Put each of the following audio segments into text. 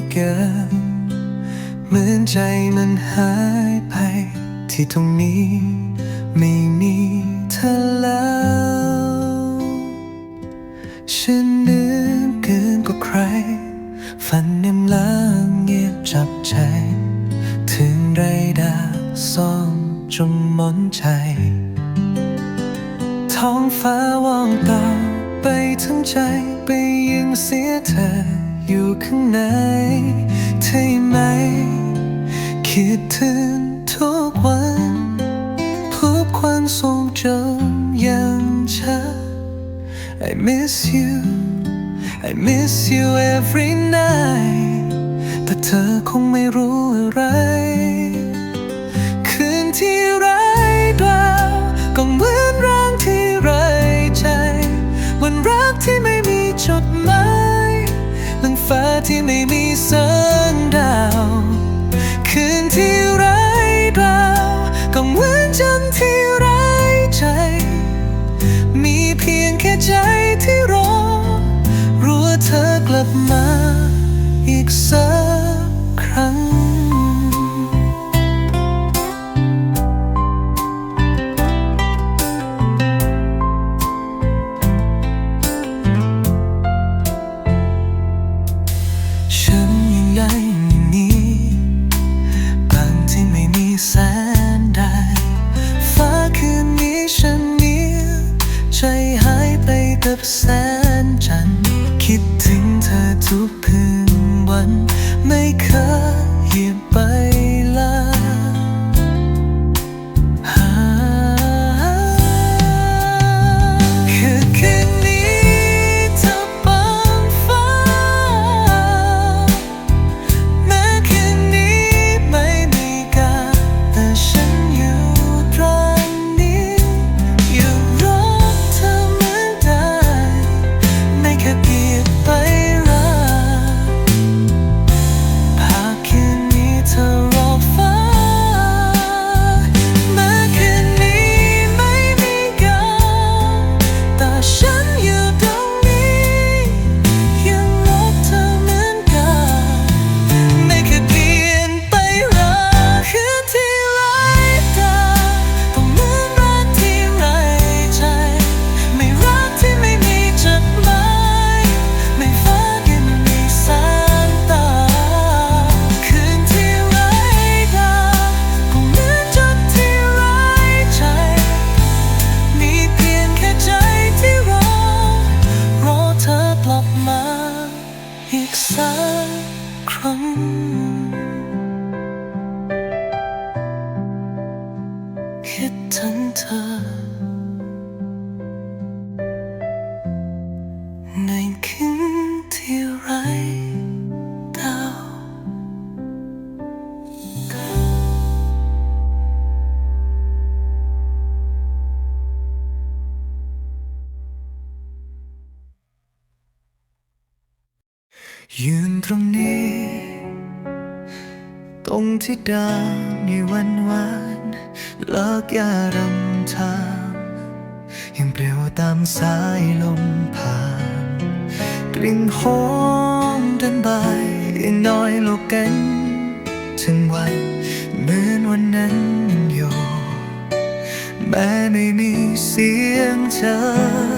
ให้เกิด เหมือนใจมันหายไป ที่ตรงนี้ไม่มีเธอแล้ว I miss you I miss you every night แต่เธอคงไม่รู้อะไร คืนที่ไร้ดาวก็เหมือนร่างที่ไร้ใจ วันรักที่ไม่มีจดหมายลังฟ้าที่ไม่มีแสงดาว sand. ยืนตรงนี้ ตรงที่ดานในวันวานเลิกยารำทางยังเปลี่ยวตามสายลมผ่านกลิ่นหอมดินใบยังน้อยลงกัน ถึงวันเหมือนวันนั้นอยู่แม้ไม่มีเสียงเธอ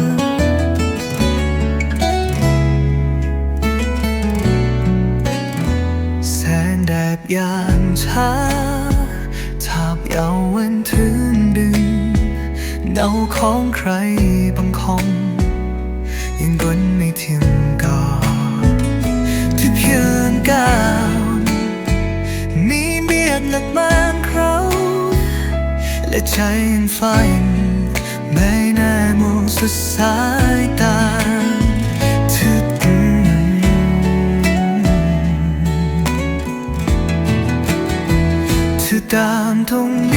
อย่างช้าทาบยาววันถืนดึง เดาของใครบางคงยังบนไม่ถึงก่อนที่เพียงก้าวนี้เบียดหลักมางเขาและใจฝันไม่แน่มองสุดสายตา 感动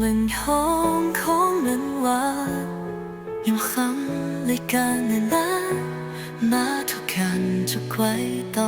เล่นหองของนั้นว่ายังคำในการนั้นมาทุกกันจะไว้ต่อ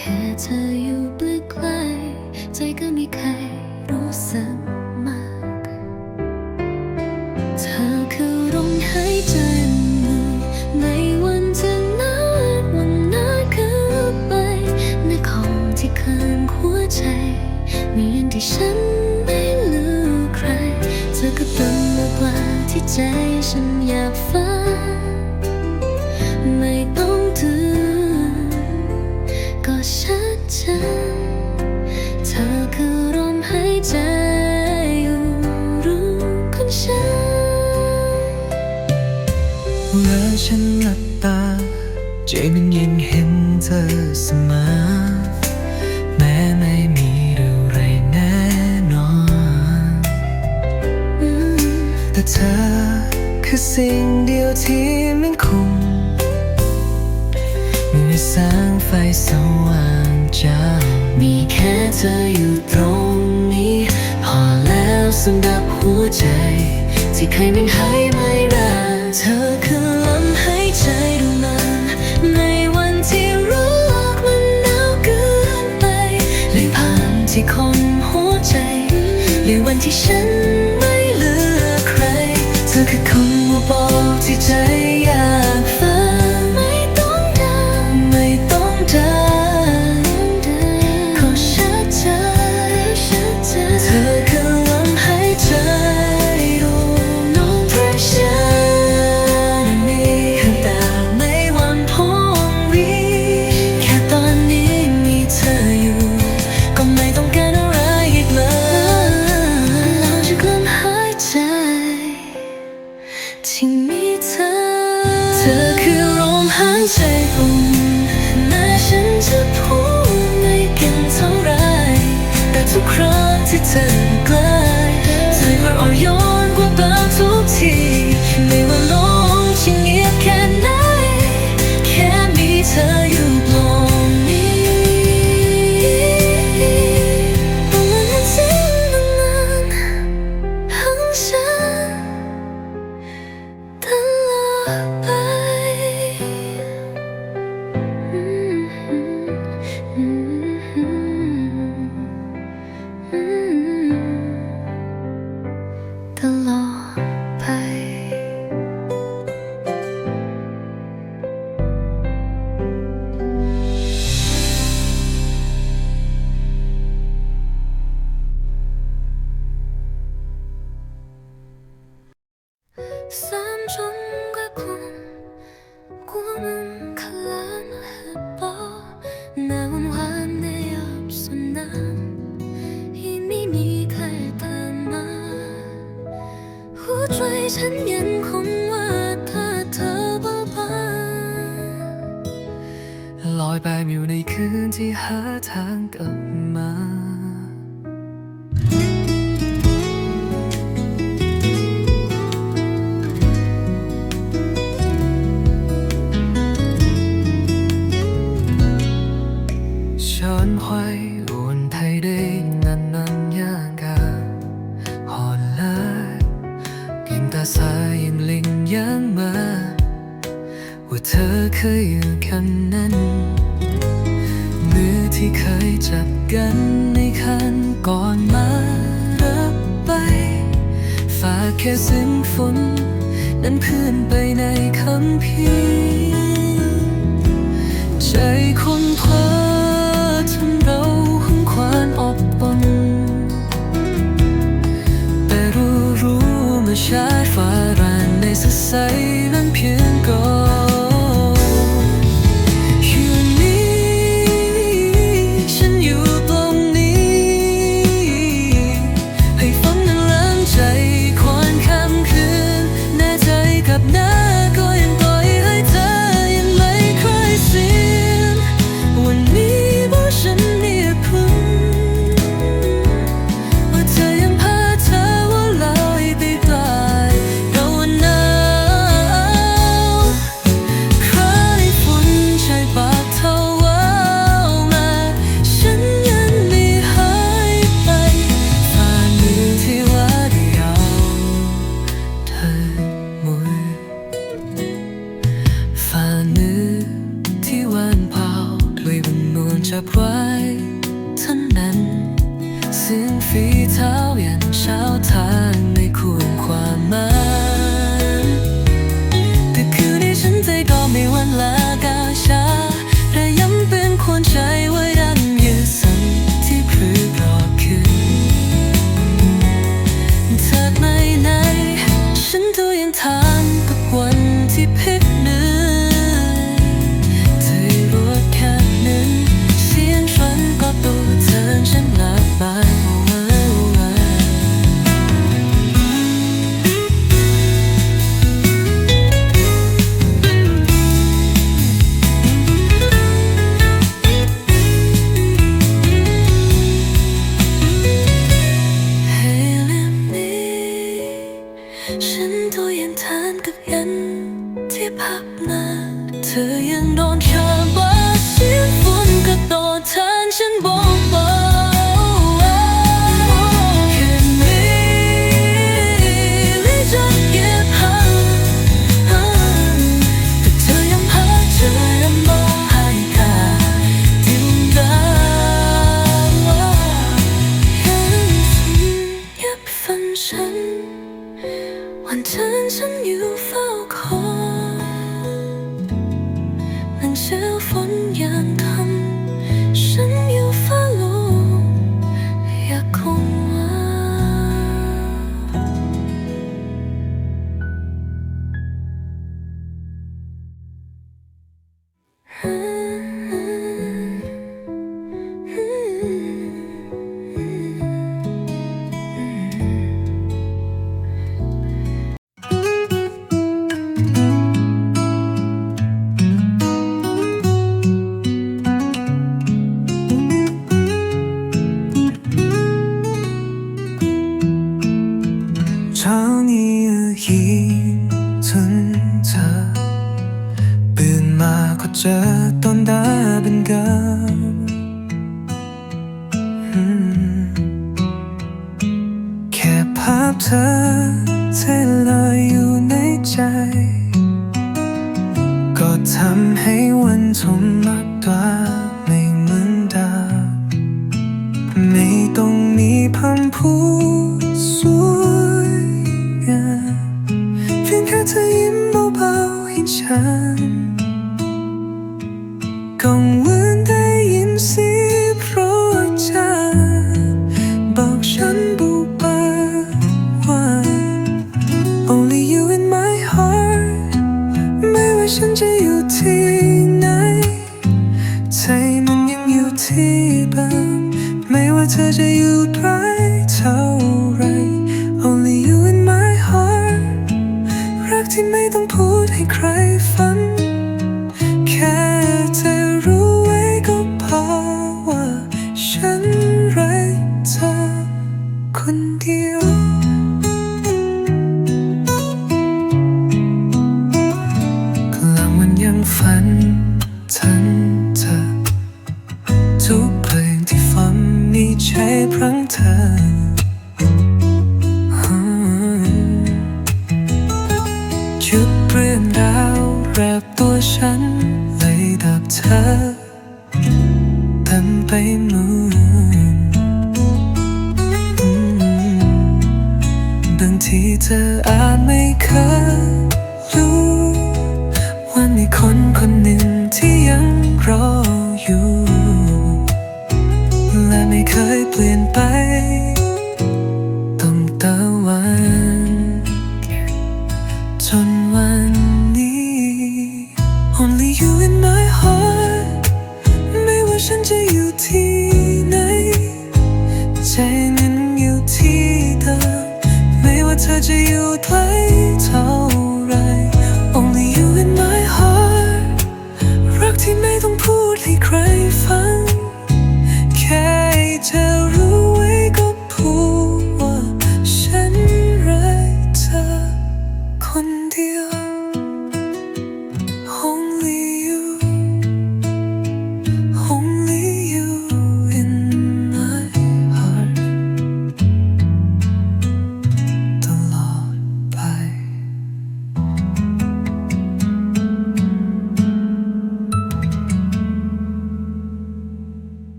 แค่เธออยู่ใกล้ๆใจก็ไม่เคยรู้สึกมาก เธอคือลมหายใจในวันที่นั้วันนั้คือไปในของที่คืนหัวใจมีอันที่ฉันไม่ลืมใคร เธอคือมากกว่าที่ใจฉัน คือสิ่งเดียวที่มันคงไม่ได้สร้างไฟสว่างจาามีแค่เธออยู่ตรงนี้ พอแล้วสำหรับหัวใจ ที่เคยมันหายไม่ได้เธอคือลมหายใจดวงนั้น ในวันที่รู้กมันหนาวเกินไปเลยผ่านที่คนหัวใจหรือวันที่ฉัน มองที่ใจ จะพูดไม่กันเท่าไรแต่ทุกครั้งที่เธอใกล้ใจก็อ่อนโยน คยอยู่คำนั้น มือที่เคยจับกันในคันก่อนมารับไปฝากแค่ซึ้งฝนนั้นเพื่อนไปในคำพีใจคน 春还真心要花。 사세나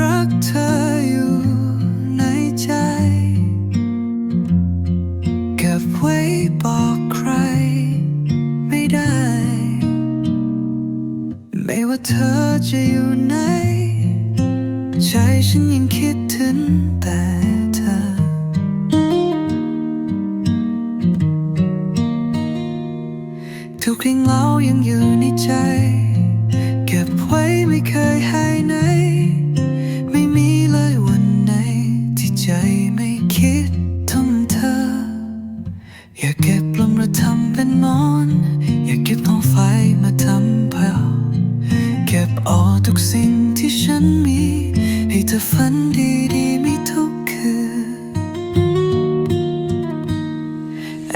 รักเธออยู่ในใจ เก็บไว้บอกใครไม่ได้ ไม่ว่าเธอจะอยู่ไหน ใจฉันยังคิดถึงแต่เธอ ทุกเรื่อเล่ายังอยู่ในใจ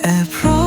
April.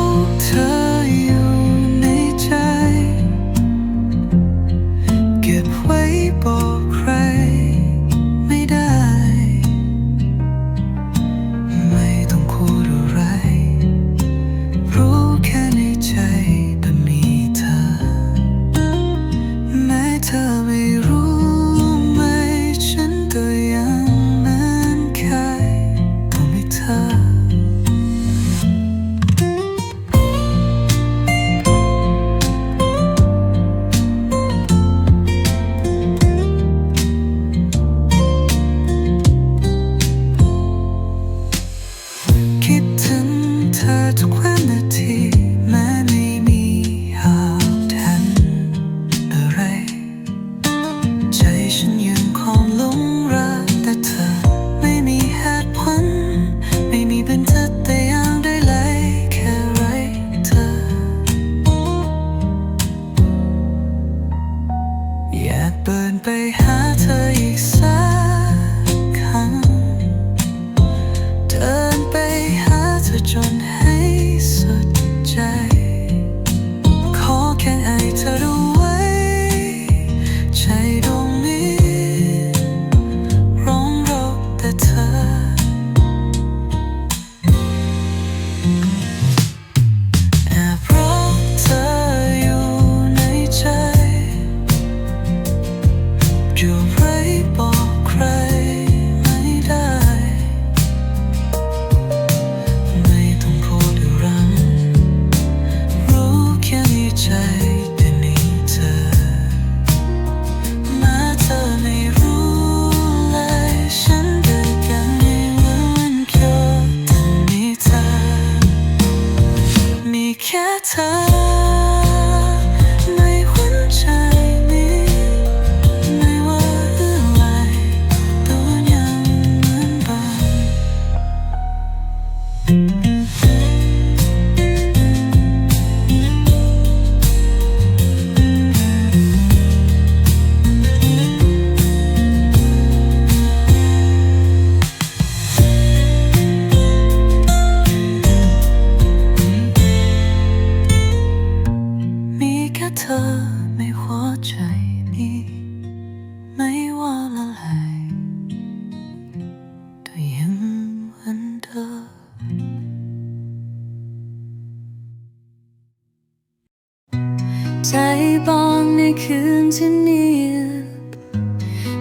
บ้างในคืนที่เงีย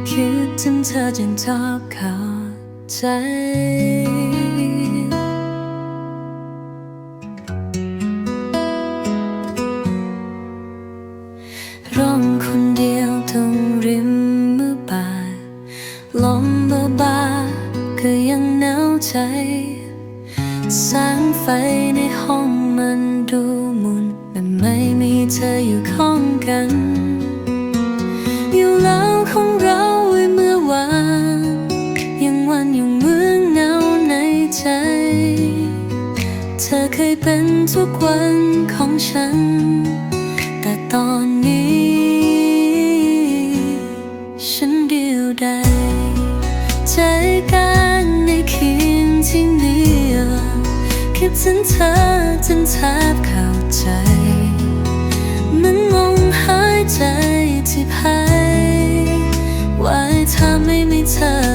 คิดถึงเธอจนแทบขาดใจ ฉันเดียวดายจกันในคืนที่เหนื่อคิดถึงเธอจนแทบเข้าใจเหมือนงงหายใจที่หายว่าถ้าไม่มีเธอ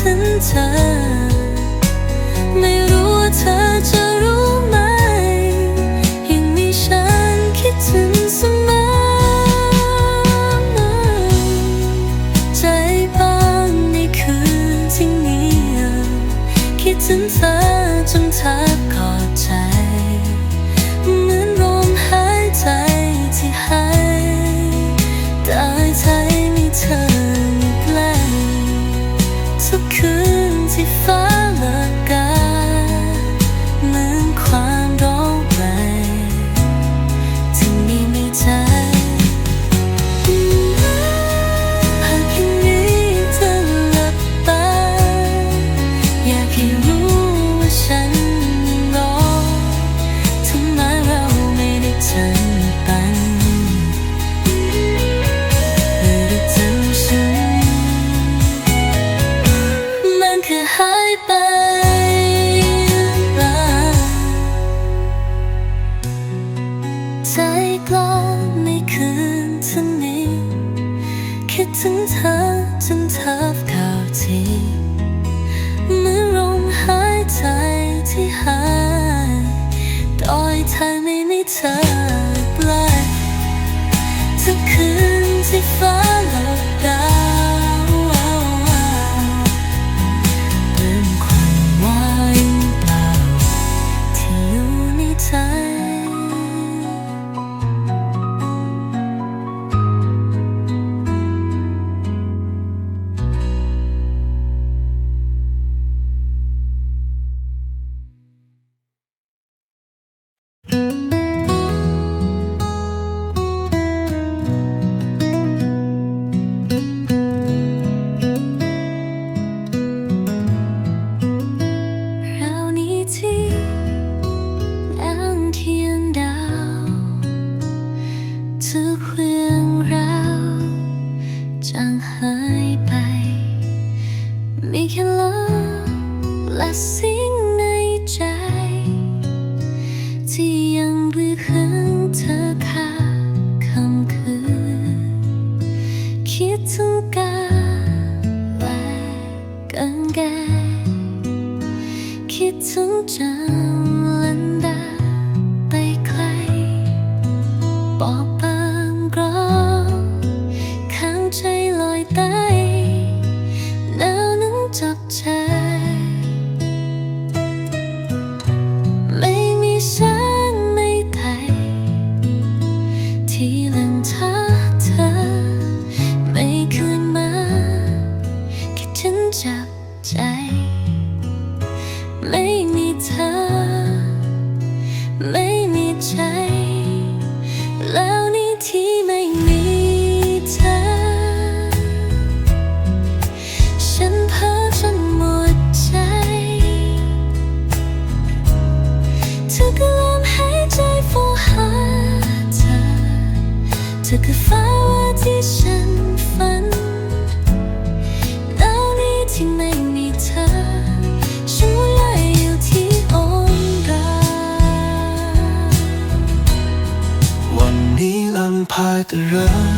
ถึงเธ แต่